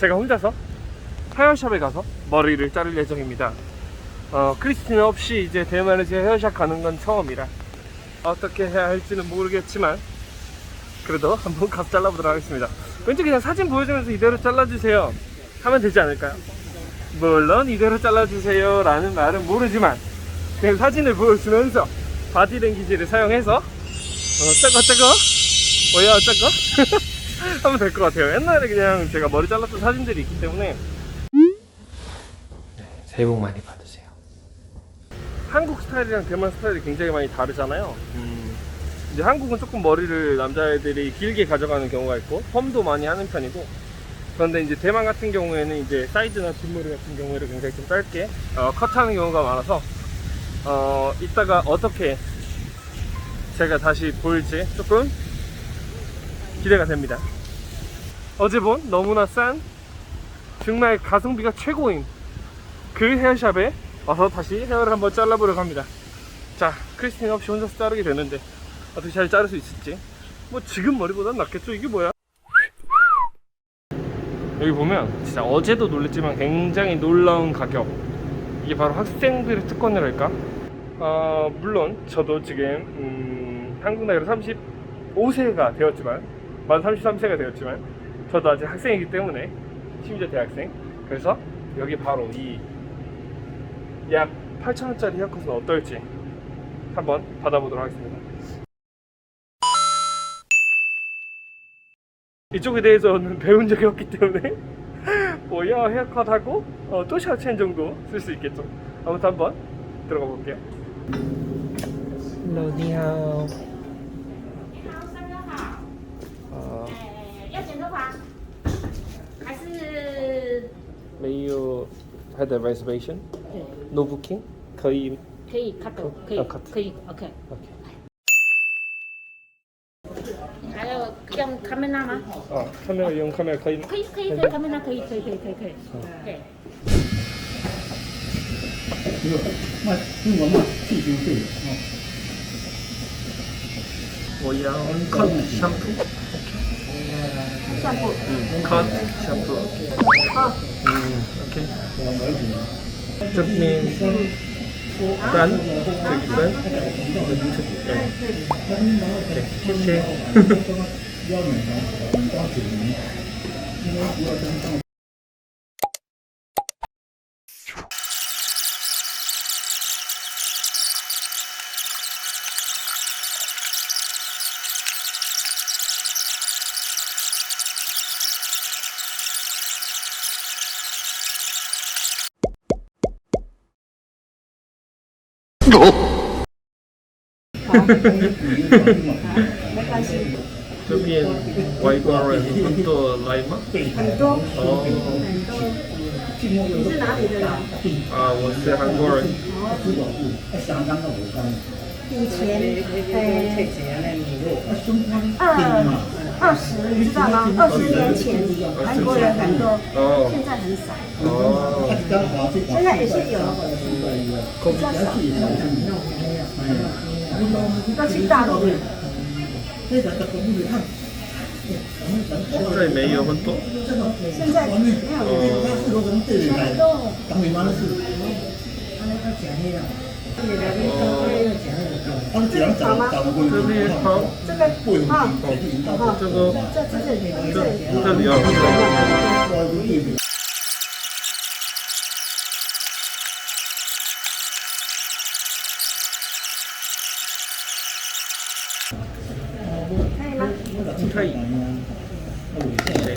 제가 혼자서 헤어샵에 가서 머리를 자를 예정입니다. 어, 크리스티나 없이 이제 대만에서 헤어샵 가는 건 처음이라 어떻게 해야 할지는 모르겠지만 그래도 한번 가서 잘라보도록 하겠습니다. 왠지 그냥 사진 보여주면서 이대로 잘라주세요 하면 되지 않을까요? 물론 이대로 잘라주세요 라는 말은 모르지만 그냥 사진을 보여주면서 바디랭귀지를 사용해서 어, 저거 저거 뭐야 저거 하면 될 것 같아요. 옛날에 그냥 제가 머리 잘랐던 사진들이 있기 때문에 네, 새해 복 많이 받으세요. 한국 스타일이랑 대만 스타일이 굉장히 많이 다르잖아요. 음, 이제 한국은 조금 머리를 남자애들이 길게 가져가는 경우가 있고 펌도 많이 하는 편이고 그런데 이제 대만 같은 경우에는 이제 사이즈나 뒷머리 같은 경우에는 굉장히 좀 짧게 어, 컷하는 경우가 많아서 어, 이따가 어떻게 제가 다시 보일지 조금 기대가 됩니다. 어제 본 너무나 싼 정말 가성비가 최고인 그 헤어샵에 와서 다시 헤어를 한번 잘라보려고 합니다. 자, 크리스틴 없이 혼자서 자르게 되는데 어떻게 잘 자를 수 있을지 뭐 지금 머리보단 낫겠죠? 이게 뭐야? 여기 보면 진짜 어제도 놀랬지만 굉장히 놀라운 가격 이게 바로 학생들의 특권이랄까? 어, 물론 저도 지금 음, 한국 나이로 35세가 되었지만 만 33세가 되었지만 저도 아직 학생이기 때문에 심지어 대학생. 그래서 여기 바로 이 약 8,000원짜리 헤어컷은 어떨지 한번 받아보도록 하겠습니다. 이쪽에 대해서는 배운 적이 없기 때문에 뭐야 헤어컷하고 어, 또 샤워첸 정도 쓸 수 있겠죠. 아무튼 한번 들어가 볼게요. 로디하오 没有 had a reservation 对， no booking 可以可以 cut，可以要 cut 可以，OK。 OK 你还要用卡梅拉吗？ 아 카메라 이용 카메라 可以吗可以可以可以，卡梅拉可以可以可以可以可以，对。这个卖中国卖退休费啊，我要 cut shampoo 샴푸. 음, 컷, 샴푸. 컷. 음, 오케이. 접님. 짠 여기 짠 이렇게 이렇게 这边外国人很多来吗？很多哦，很多。你是哪里的人？啊，我是韩国人。相当的我干，以前呃二 二十，你知道吗？二十年前韩国人很多，哦现在很少，哦，现在也是有，比较少。都去大陆了，现在没有很多。现在没有哦。这边好吗？这边好，这边好，好，好，这个，这这里，这这里啊，可以吗？可以。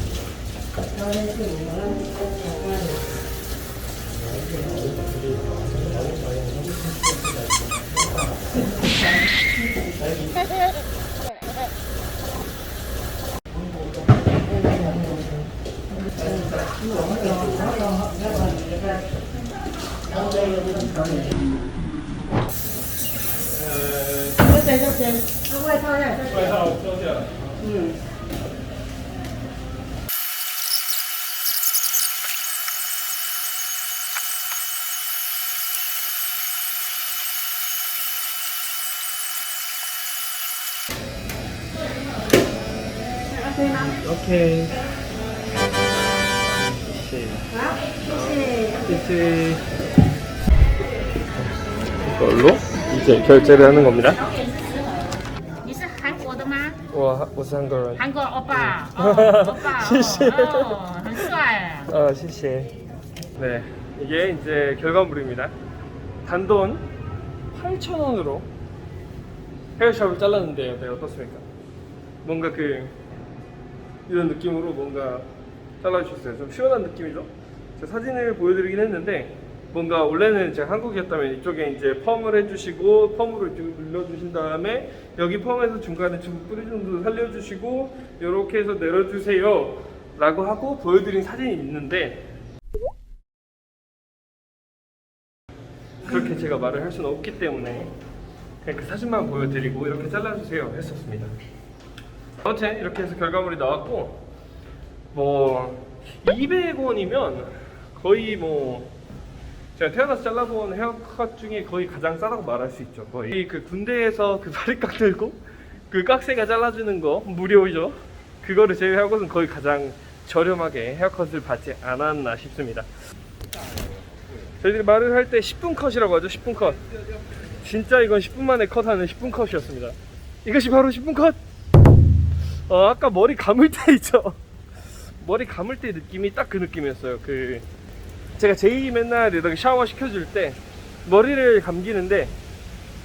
外套外套，收起来。嗯。 오케이. 谢谢。好，谢谢。 이제 이걸로 이제 결제를 하는 겁니다. 你是韩国的吗？ 와, 我是 한국인. 韩国欧巴，哦，欧巴，谢谢哦，很帅。 아, 시시. 네, 이게 이제 결과물입니다. 단돈 8,000원으로 헤어샵을 잘랐는데요. 네, 어떻습니까? 뭔가 그 이런 느낌으로 뭔가 잘라주셨어요. 좀 시원한 느낌이죠? 제가 사진을 보여드리긴 했는데 뭔가 원래는 제가 한국이었다면 이쪽에 이제 펌을 해주시고 펌으로 이쪽을 눌러주신 다음에 여기 펌에서 중간에 중국 뿌리 정도 살려주시고 이렇게 해서 내려주세요 라고 하고 보여드린 사진이 있는데 그렇게 제가 말을 할 수는 없기 때문에 그냥 그 사진만 보여드리고 이렇게 잘라주세요 했었습니다. 아무튼 이렇게 해서 결과물이 나왔고 뭐 200원이면 거의 뭐 제가 태어나서 잘라본 헤어컷 중에 거의 가장 싸다고 말할 수 있죠. 거의 그 군대에서 그 바리깡 들고 그 깍새가 잘라주는 거 무료죠. 그거를 제외하고는 거의 가장 저렴하게 헤어컷을 받지 않았나 싶습니다. 저희들이 말을 할 때 10분 컷이라고 하죠. 10분 컷. 진짜 이건 10분 만에 컷하는 10분 컷이었습니다. 이것이 바로 10분 컷. 어, 아까 머리 감을 때 있죠. 머리 감을 때 느낌이 딱 그 느낌이었어요. 그 제가 제이 맨날 이렇게 샤워 시켜줄 때 머리를 감기는데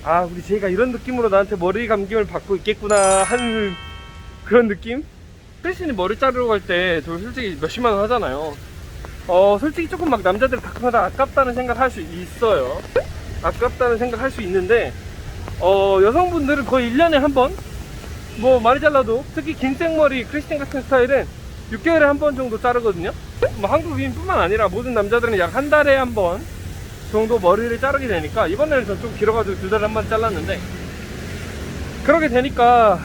아 우리 제이가 이런 느낌으로 나한테 머리 감김을 받고 있겠구나 하는 그런 느낌? 크리스틴이 머리 자르러 갈 때 저 솔직히 몇십만 원 하잖아요. 어 솔직히 조금 막 남자들 가끔가다 아깝다는 생각 할 수 있어요. 아깝다는 생각 할 수 있는데 어 여성분들은 거의 1년에 한 번 뭐 많이 잘라도 특히 긴 생머리 크리스틴 같은 스타일은 6개월에 한 번 정도 자르거든요. 뭐 한국인뿐만 아니라 모든 남자들은 약 한 달에 한 번 정도 머리를 자르게 되니까 이번에는 전 좀 길어가지고 두 달에 한 번 잘랐는데 그러게 되니까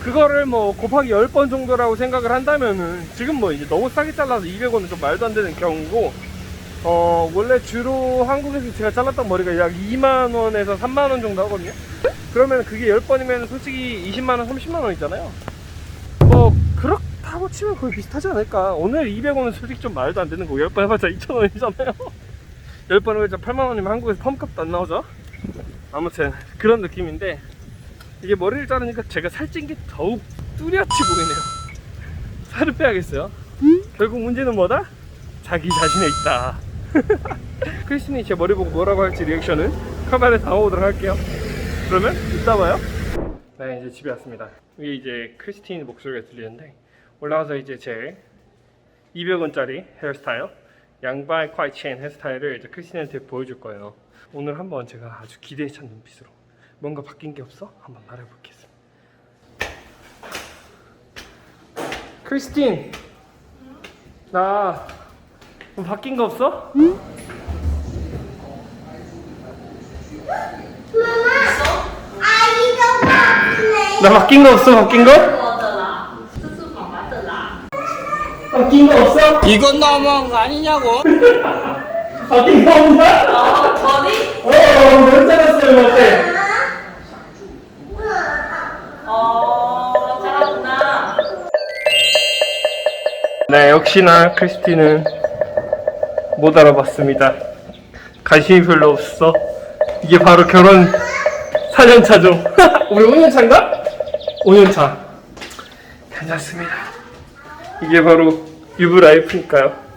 그거를 뭐 곱하기 10번 정도라고 생각을 한다면은 지금 뭐 이제 너무 싸게 잘라서 200원은 좀 말도 안 되는 경우고 어 원래 주로 한국에서 제가 잘랐던 머리가 약 2만원에서 3만원 정도 하거든요 그러면 그게 10번이면 솔직히 20만원 30만원이잖아요. 뭐 그렇다고 치면 거의 비슷하지 않을까? 오늘 200원은 솔직히 좀 말도 안 되는 거고 10번 해봤자 2,000원이잖아요. 10번 해봤자 8만원이면 한국에서 펌값도 안 나오죠? 아무튼 그런 느낌인데 이게 머리를 자르니까 제가 살찐 게 더욱 뚜렷이 보이네요. 살을 빼야겠어요. 결국 문제는 뭐다? 자기 자신에 있다. 크리스틴이 제 머리 보고 뭐라고 할지 리액션은 카메라에 담아보도록 할게요 그러면? 이따 봐요. 네 이제 집에 왔습니다. 이게 이제 크리스틴 목소리가 들리는데 올라와서 이제 제 200원짜리 헤어스타일 양발 콰이첸 헤어스타일을 이제 크리스틴한테 보여줄 거예요. 오늘 한번 제가 아주 기대에 찬 눈빛으로 뭔가 바뀐 게 없어? 한번 말해보겠습니다. 크리스틴! 나 뭐 바뀐 거 없어? 나 바뀐 거 없어? 바뀐 거? 바뀐 거 없어? 이건 넘어간 거 아니냐고. 바뀐 거 없나? 어, 저리? 어, 못 찾았어요, 어때? 어, 어 잘하구나. 어, 네, 역시나 크리스티는 못 알아봤습니다. 관심이 별로 없어. 이게 바로 결혼 4년차죠. 우리 5년차인가? 5년 차. 괜찮습니다. 이게 바로 유부 라이프니까요.